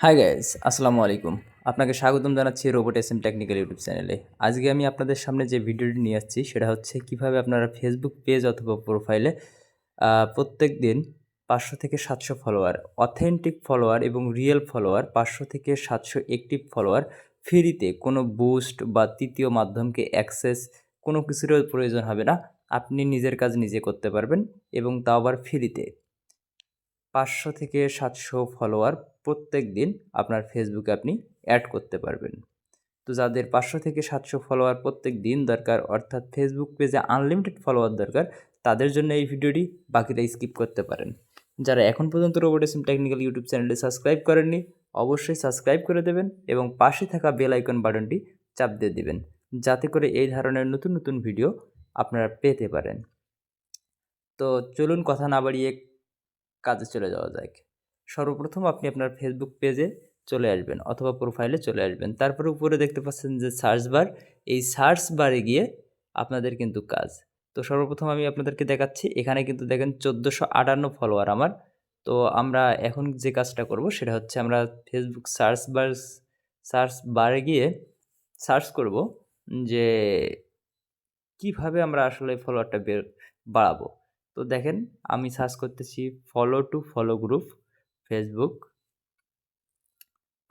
Hi guys আসসালামু আলাইকুম। আপনাকে স্বাগতম জানাচ্ছি robot S M technical YouTube চ্যানেলে আজকে আমি আপনাদের সামনে যে ভিডিওটি নিয়ে আসছি, সেটা হচ্ছে কীভাবে আপনারা ফেসবুক পেজ অথবা প্রোফাইলে প্রত্যেক দিন পাঁচশো থেকে সাতশো ফলোয়ার অথেন্টিক ফলোয়ার এবং রিয়েল ফলোয়ার পাঁচশো থেকে সাতশো একটিভ ফলোয়ার ফ্রিতে কোনো বুস্ট বা তৃতীয় মাধ্যমকে অ্যাক্সেস কোনো কিছুরও প্রয়োজন হবে না। আপনি নিজের কাজ নিজে করতে পারবেন এবং তাও আবার ফ্রিতে পাঁচশো থেকে সাতশো ফলোয়ার প্রত্যেক দিন আপনার ফেসবুকে আপনি অ্যাড করতে পারবেন। তো যাদের পাঁচশো থেকে সাতশো ফলোয়ার প্রত্যেক দিন দরকার, অর্থাৎ ফেসবুক পেজে আনলিমিটেড ফলোয়ার দরকার, তাদের জন্য এই ভিডিওটি বাকিটা স্কিপ করতে পারেন। যারা এখন পর্যন্ত রোবোটিসম টেকনিক্যাল ইউটিউব চ্যানেলটি সাবস্ক্রাইব করেননি, অবশ্যই সাবস্ক্রাইব করে দেবেন এবং পাশে থাকা বেল আইকন বাটনটি চাপ দিয়ে দেবেন, যাতে করে এই ধরনের নতুন নতুন ভিডিও আপনারা পেতে পারেন। তো চলুন কথা না বাড়িয়ে কাজে চলে যাওয়া যায়। সর্বপ্রথম আপনি আপনার ফেসবুক পেজে চলে আসবেন অথবা প্রোফাইলে চলে আসবেন। তারপরে উপরে দেখতে পাচ্ছেন যে সার্চ বার এই সার্চ বারে গিয়ে আপনাদের কিন্তু কাজ। তো সর্বপ্রথম আমি আপনাদেরকে দেখাচ্ছি, এখানে কিন্তু দেখেন চোদ্দোশো আটান্ন ফলোয়ার আমার। তো আমরা এখন যে কাজটা করব সেটা হচ্ছে আমরা ফেসবুক সার্চ বার সার্চ বারে গিয়ে সার্চ করব যে কীভাবে আমরা আসলে ফলোয়ারটা বের বাড়াবো। তো দেখেন, আমি সার্চ করতেছি follow to follow group Facebook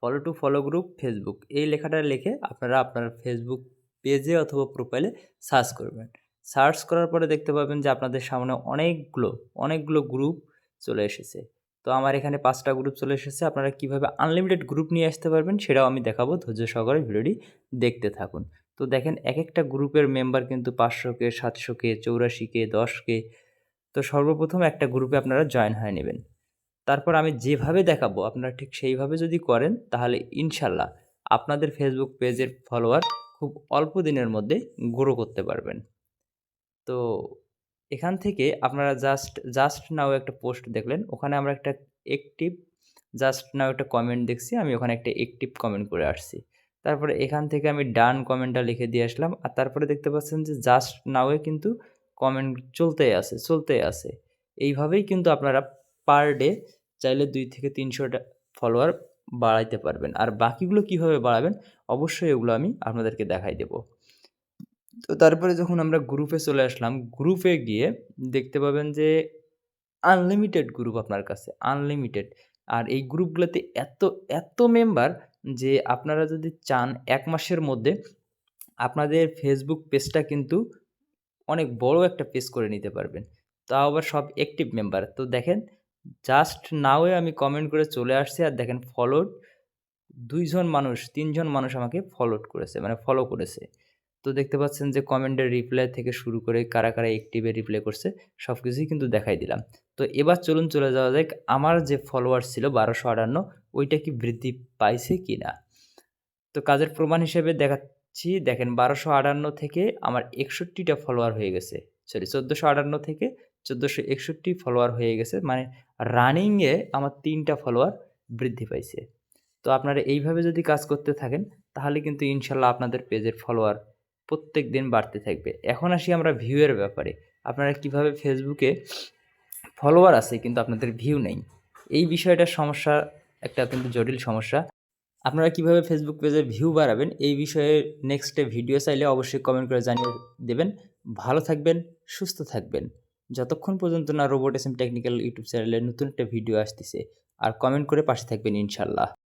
follow to follow group Facebook এই লেখাটা লিখে আপনারা আপনার ফেসবুক পেজে অথবা প্রোফাইলে সার্চ করবেন। সার্চ করার পরে দেখতে পাবেন যে আপনাদের সামনে অনেকগুলো অনেকগুলো গ্রুপ চলে এসেছে। তো আমার এখানে পাঁচটা গ্রুপ চলে এসেছে। আপনারা কীভাবে আনলিমিটেড গ্রুপ নিয়ে আসতে পারবেন সেটাও আমি দেখাবো। ধৈর্য সহকারে ভিডিওটি দেখতে থাকুন। তো দেখেন এক একটা গ্রুপের মেম্বার কিন্তু পাঁচশোকে সাতশোকে চৌরাশিকে দশকে তো সর্বপ্রথম একটা গ্রুপে আপনারা জয়েন হয়ে নেবেন। তারপর আমি যেভাবে দেখাবো, আপনারা ঠিক সেইভাবে যদি করেন, তাহলে ইনশাল্লাহ আপনাদের ফেসবুক পেজের ফলোয়ার খুব অল্প দিনের মধ্যে গ্রো করতে পারবেন। তো এখান থেকে আপনারা জাস্ট জাস্ট নাও একটা পোস্ট দেখলেন, ওখানে আমরা একটা একটিভ জাস্ট নাও একটা কমেন্ট দেখছি, আমি ওখানে একটা একটিভ কমেন্ট করে আসছি। তারপরে এখান থেকে আমি ডান কমেন্টটা লিখে দিয়ে আসলাম, আর তারপরে দেখতে পাচ্ছেন যে জাস্ট নাওয়ে কিন্তু কমেন্ট চলতেই আছে চলতেই আছে এইভাবেই কিন্তু আপনারা পার ডে চাইলে দুই থেকে তিনশোটা ফলোয়ার বাড়াইতে পারবেন। আর বাকিগুলো কীভাবে বাড়াবেন? অবশ্যই এগুলো আমি আপনাদেরকে দেখাই দেব। তো তারপরে যখন আমরা গ্রুপে চলে আসলাম গ্রুপে গিয়ে দেখতে পাবেন যে আনলিমিটেড গ্রুপ আপনার কাছে আনলিমিটেড আর এই গ্রুপগুলোতে এত এত মেম্বার যে আপনারা যদি চান এক মাসের মধ্যে, আপনাদের ফেসবুক পেজটা কিন্তু অনেক বড় একটা পেজ করে নিতে পারবেন। তাও আবার সব অ্যাক্টিভ মেম্বার তো দেখেন জাস্ট নাওয়ে আমি কমেন্ট করে চলে আসছি আর দেখেন ফলোড দুইজন মানুষ, তিনজন মানুষ আমাকে ফলোড করেছে মানে ফলো করেছে। তো দেখতে পাচ্ছেন যে কমেন্টের রিপ্লাই থেকে শুরু করে কারা কারা অ্যাক্টিভে রিপ্লাই করছে সব কিছুই কিন্তু দেখাই দিলাম। তো এবার চলুন চলে যাওয়া যাক, আমার যে ফলোয়ার ছিল বারোশো আটান্ন, ওইটা কি বৃদ্ধি পাইছে কি না তো কাজের প্রমাণ হিসেবে দেখাচ্ছি দেখেন বারোশো আটান্ন থেকে আমার একষট্টিটা ফলোয়ার হয়ে গেছে। সরি চোদ্দোশো আটান্ন থেকে চোদ্দোশো একষট্টি ফলোয়ার হয়ে গেছে মানে রানিংয়ে আমার তিনটা ফলোয়ার বৃদ্ধি পাইছে। তো আপনারা এইভাবে যদি কাজ করতে থাকেন, তাহলে কিন্তু ইনশাল্লাহ আপনাদের পেজের ফলোয়ার প্রত্যেক দিন বাড়তে থাকবে। এখন আসি আমরা ভিউয়ের ব্যাপারে। আপনারা কীভাবে ফেসবুকে ফলোয়ার আছে, কিন্তু আপনাদের ভিউ নেই। এই বিষয়টার সমস্যা, একটা কিন্তু জটিল সমস্যা আপনারা কীভাবে ফেসবুক পেজে ভিউ বাড়াবেন, এই বিষয়ে নেক্সটে ভিডিও চাইলে অবশ্যই কমেন্ট করে জানিয়ে দেবেন। ভালো থাকবেন, সুস্থ থাকবেন। যতক্ষণ পর্যন্ত না robot S M technical YouTube চ্যানেলে নতুন একটা ভিডিও আসতেছে, আর কমেন্ট করে পাশে থাকবেন ইনশাল্লাহ।